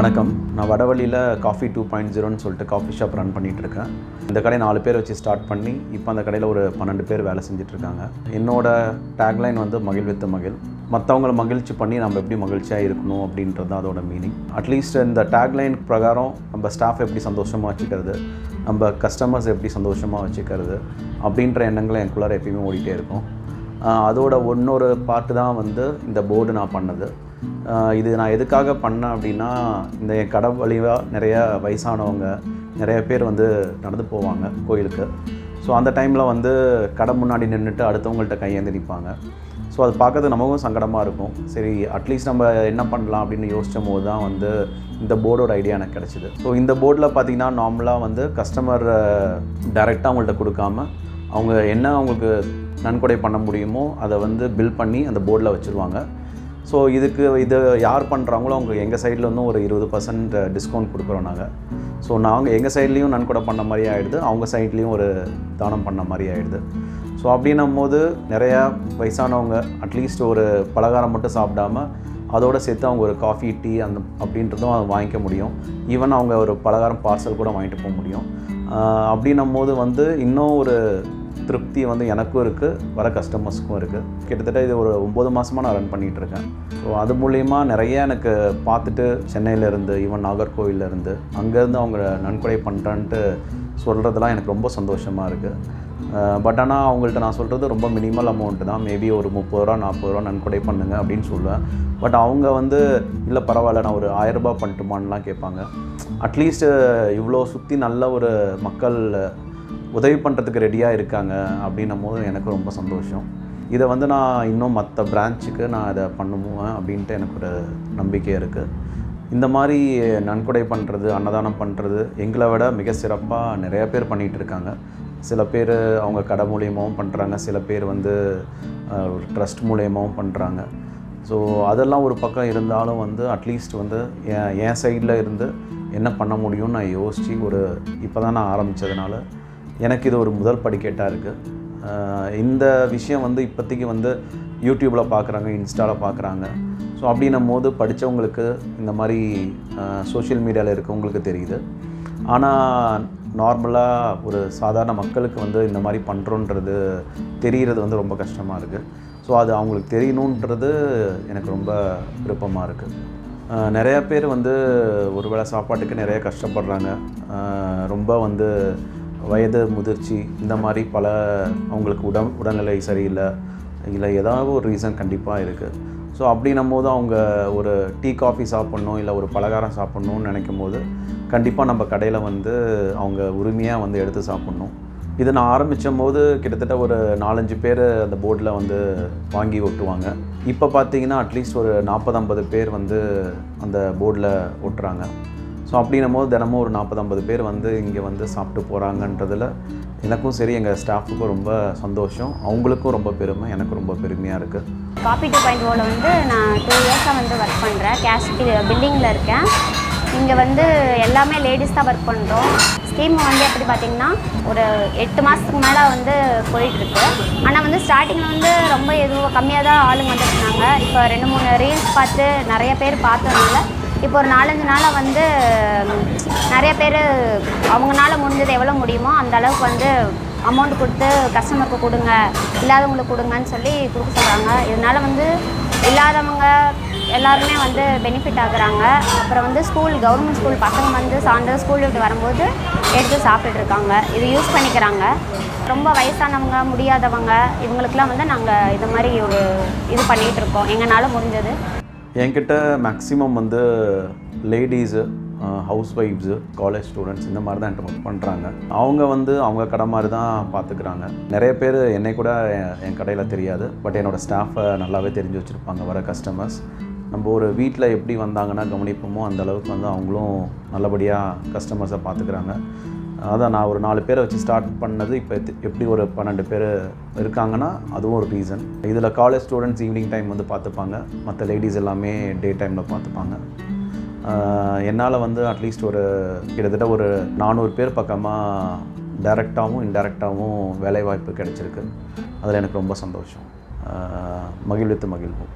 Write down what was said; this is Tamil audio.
வணக்கம். நான் வடவழியில் காஃபி டூ பாயிண்ட் ஜீரோன்னு சொல்லிட்டு காஃபி ஷாப் ரன் பண்ணிகிட்ருக்கேன் இந்த கடை நாலு பேர் வச்சு ஸ்டார்ட் பண்ணி இப்போ அந்த கடையில் ஒரு பன்னெண்டு பேர் வேலை செஞ்சிட்ருக்காங்க. என்னோட டேக்லைன் வந்து மகிழ் வித்து மகிழ். மற்றவங்கள மகிழ்ச்சி பண்ணி நம்ம எப்படி மகிழ்ச்சியாக இருக்கணும் அப்படின்றது தான் அதோட மீனிங் அட்லீஸ்ட் இந்த டேக்லைன் பிரகாரம் நம்ம ஸ்டாஃப் எப்படி சந்தோஷமாக வச்சுக்கிறது நம்ம கஸ்டமர்ஸ் எப்படி சந்தோஷமாக வச்சுக்கிறது அப்படின்ற எண்ணங்களை எனக்குள்ளார எப்பயுமே ஓடிட்டே இருக்கும். அதோட இன்னொரு பார்ட்டு தான் வந்து இந்த போர்டு நான் பண்ணது. இது நான் எதுக்காக பண்ணேன் அப்படின்னா இந்த என் கடை வழிவாக நிறைய வயசானவங்க நிறைய பேர் வந்து நடந்து போவாங்க கோயிலுக்கு. ஸோ அந்த டைமில் வந்து கடை முன்னாடி நின்றுட்டு அடுத்தவங்கள்ட்ட கையேந்தி நிற்பாங்க ஸோ அது பார்க்கறது நமக்கும் சங்கடமாக இருக்கும். சரி அட்லீஸ்ட் நம்ம என்ன பண்ணலாம் அப்படின்னு யோசிச்சும் போது தான் வந்து இந்த போர்டோட ஐடியா எனக்கு கிடச்சிது. ஸோ இந்த போர்டில் பார்த்திங்கன்னா நார்மலாக வந்து கஸ்டமர் டைரெக்டாக அவங்கள்ட்ட கொடுக்காம அவங்க என்ன அவங்களுக்கு நன்கொடை பண்ண முடியுமோ அதை வந்து பில் பண்ணி அந்த போர்டில் வச்சுருவாங்க. ஸோ இதுக்கு இது யார் பண்ணுறாங்களோ அவங்க எங்கள் சைடில் இருந்தும் ஒரு இருபது பர்சன்ட் டிஸ்கவுண்ட் கொடுக்குறோம் நாங்கள் ஸோ நாங்கள் எங்கள் சைட்லேயும் நன்கொடை பண்ண மாதிரி ஆகிடுது அவங்க சைட்லேயும் ஒரு தானம் பண்ண மாதிரி ஆகிடுது ஸோ அப்படின்னும் போது நிறையா வயசானவங்க அட்லீஸ்ட் ஒரு பலகாரம் மட்டும் சாப்பிடாம அதோடு சேர்த்து அவங்க ஒரு காஃபி டீ அந்த அப்படின்றதும் அதை வாங்கிக்க முடியும். ஈவன் அவங்க ஒரு பலகாரம் பார்சல் கூட வாங்கிட்டு போக முடியும். அப்படின்னும் போது வந்து இன்னும் ஒரு திருப்தி வந்து எனக்கும் இருக்குது வர கஸ்டமர்ஸ்க்கும் இருக்குது கிட்டத்தட்ட இது ஒரு ஒம்பது மாதமாக நான் ரன் பண்ணிகிட்ருக்கேன் ஸோ அது மூலயமா நிறைய எனக்கு பார்த்துட்டு சென்னையிலேருந்து ஈவன் நாகர்கோவிலேருந்து அங்கேருந்து அவங்க நன்கொடை பண்ணுறான்ட்டு சொல்கிறதுலாம் எனக்கு ரொம்ப சந்தோஷமாக இருக்குது பட் ஆனால் அவங்கள்ட்ட நான் சொல்கிறது ரொம்ப மினிமல் அமௌண்ட்டு தான். மேபி ஒரு முப்பது ரூபா நாற்பது ரூபா நன்கொடை பண்ணுங்க அப்படின்னு சொல்லுவேன். பட் அவங்க வந்து இல்லை பரவாயில்ல நான் ஒரு ஆயரரூபா பண்ணட்டுமான்லாம் கேட்பாங்க. அட்லீஸ்ட் இவ்வளோ சுற்றி நல்ல ஒரு மக்கள் உதவி பண்ணுறதுக்கு ரெடியாக இருக்காங்க அப்படின்னும் போது எனக்கு ரொம்ப சந்தோஷம். இதை வந்து நான் இன்னும் மற்ற பிரான்ச்சுக்கு நான் இதை பண்ணுவேன் அப்படின்ட்டு எனக்கு ஒரு நம்பிக்கை இருக்குது இந்த மாதிரி நன்கொடை பண்ணுறது அன்னதானம் பண்ணுறது எங்களை விட மிக சிறப்பாக நிறைய பேர் பண்ணிகிட்டு இருக்காங்க. சில பேர் அவங்க கடை மூலியமாகவும் பண்ணுறாங்க சில பேர் வந்து ட்ரஸ்ட் மூலியமாகவும் பண்ணுறாங்க ஸோ அதெல்லாம் ஒரு பக்கம் இருந்தாலும் வந்து அட்லீஸ்ட் வந்து என் என் சைடில் இருந்து என்ன பண்ண முடியும்னு நான் யோசித்து ஒரு இப்போ தான் நான் ஆரம்பித்ததுனால எனக்கு இது ஒரு முதல் படிக்கட்டாக இருக்குது இந்த விஷயம் வந்து இப்போதைக்கு வந்து யூடியூப்பில் பார்க்குறாங்க இன்ஸ்டாவில் பார்க்குறாங்க ஸோ அப்படின்னும் போது படித்தவங்களுக்கு இந்த மாதிரி சோஷியல் மீடியாவில் இருக்கவங்களுக்கு தெரியுது. ஆனால் நார்மலாக ஒரு சாதாரண மக்களுக்கு வந்து இந்த மாதிரி பண்ணுறோன்றது தெரிகிறது வந்து ரொம்ப கஷ்டமாக இருக்குது ஸோ அது அவங்களுக்கு தெரியணுன்றது எனக்கு ரொம்ப விருப்பமாக இருக்குது நிறையா நிறைய பேர் வந்து ஒரு வேளை சாப்பாட்டுக்கு நிறைய கஷ்டப்படுறாங்க. ரொம்ப வந்து வயது முதிர்ச்சி இந்த மாதிரி பல அவங்களுக்கு உடம் உடல்நிலை சரியில்லை. இல்லை ஏதாவது ஒரு ரீசன் கண்டிப்பாக இருக்குது ஸோ அப்படின்னும் போது அவங்க ஒரு டீ காஃபி சாப்பிட்ணும் இல்லை ஒரு பலகாரம் சாப்பிட்ணுன்னு நினைக்கும் போது கண்டிப்பாக நம்ம கடையில் வந்து அவங்க உரிமையாக வந்து எடுத்து சாப்பிட்ணும். இது நான் ஆரம்பித்த போது கிட்டத்தட்ட ஒரு நாலஞ்சு பேர் அந்த போர்டில் வந்து வாங்கி ஒட்டுவாங்க. இப்போ பார்த்தீங்கன்னா அட்லீஸ்ட் ஒரு நாற்பது ஐம்பது பேர் வந்து அந்த போர்டில் ஒட்டுறாங்க. ஸோ அப்படின்னும் போது தினமும் ஒரு நாற்பது ஐம்பது பேர் வந்து இங்கே வந்து சாப்பிட்டு போகிறாங்கன்றதில் எனக்கும் சரி எங்கள் ஸ்டாஃபுக்கும் ரொம்ப சந்தோஷம். அவங்களுக்கும் ரொம்ப பெருமை எனக்கு ரொம்ப பெருமையாக இருக்குது காப்பி டூ பாயிண்ட் ஓவில் வந்து நான் டூ இயர்ஸாக வந்து ஒர்க் பண்ணுறேன் கேஷ் பில்டிங்கில் இருக்கேன். இங்கே வந்து எல்லாமே லேடிஸ் தான் ஒர்க் பண்ணுறோம் ஸ்கீம் வந்து எப்படி பார்த்தீங்கன்னா ஒரு எட்டு மாதத்துக்கு மேலே வந்து போயிட்டுருக்கு. ஆனால் வந்து ஸ்டார்டிங்கில் வந்து ரொம்ப எதுவும் கம்மியாக தான் ஆளுங்க வந்துருந்தாங்க இப்போ ரெண்டு மூணு ரீல்ஸ் பார்த்து நிறைய பேர் பார்த்ததுனால இப்போ ஒரு நாலஞ்சு நாளாக வந்து நிறைய பேர் அவங்களால முடிஞ்சது எவ்வளோ முடியுமோ அந்த அளவுக்கு வந்து அமௌண்ட் கொடுத்து கஸ்டமருக்கு கொடுங்க இல்லாதவங்களுக்கு கொடுங்கன்னு சொல்லி கொடுக்க சொல்கிறாங்க இதனால் வந்து இல்லாதவங்க எல்லாருமே வந்து பெனிஃபிட் ஆகுறாங்க. அப்புறம் வந்து ஸ்கூல் கவர்மெண்ட் ஸ்கூல் பசங்க வந்து சாயந்தரம் ஸ்கூல் விட்டு வரும்போது எடுத்து சாப்பிட்டுட்டு இருக்காங்க இது யூஸ் பண்ணிக்கிறாங்க. ரொம்ப வயசானவங்க முடியாதவங்க இவங்களுக்குலாம் வந்து நாங்கள் இது மாதிரி ஒரு இது பண்ணிகிட்டு இருக்கோம் எங்களால் முடிஞ்சது. என்கிட்ட மேக்ஸிமம் வந்து ladies house wives college students இந்த மாதிரி தான் என்கிட்ட ஒர்க் பண்ணுறாங்க அவங்க வந்து அவங்க கடை மாதிரி தான் பார்த்துக்கிறாங்க. நிறைய பேர் என்னை கூட என் என் கடையில் தெரியாது. பட் என்னோடய ஸ்டாஃபை நல்லாவே தெரிஞ்சு வச்சுருப்பாங்க வர கஸ்டமர்ஸ் நம்ம ஒரு வீட்டில் எப்படி வந்தாங்கன்னா கவனிப்போமோ அந்த அளவுக்கு வந்து அவங்களும் நல்லபடியாக கஸ்டமர்ஸை பார்த்துக்கிறாங்க. அதான் நான் ஒரு நாலு பேரை வச்சு ஸ்டார்ட் பண்ணது இப்போ எப்படி ஒரு பன்னெண்டு பேர் இருக்காங்கன்னா அதுவும் ஒரு ரீசன் இதில் காலேஜ் ஸ்டூடெண்ட்ஸ் ஈவினிங் டைம் வந்து பார்த்துப்பாங்க. மற்ற லேடிஸ் எல்லாமே டே டைமில் பார்த்துப்பாங்க. என்னால் வந்து அட்லீஸ்ட் ஒரு கிட்டத்தட்ட ஒரு நானூறு பேர் பக்கமாக டைரெக்டாகவும் இன்டைரக்டாகவும் வேலைவாய்ப்பு கிடச்சிருக்கு. அதில் எனக்கு ரொம்ப சந்தோஷம். மகிழ்வித்து மகிழ்வோம்.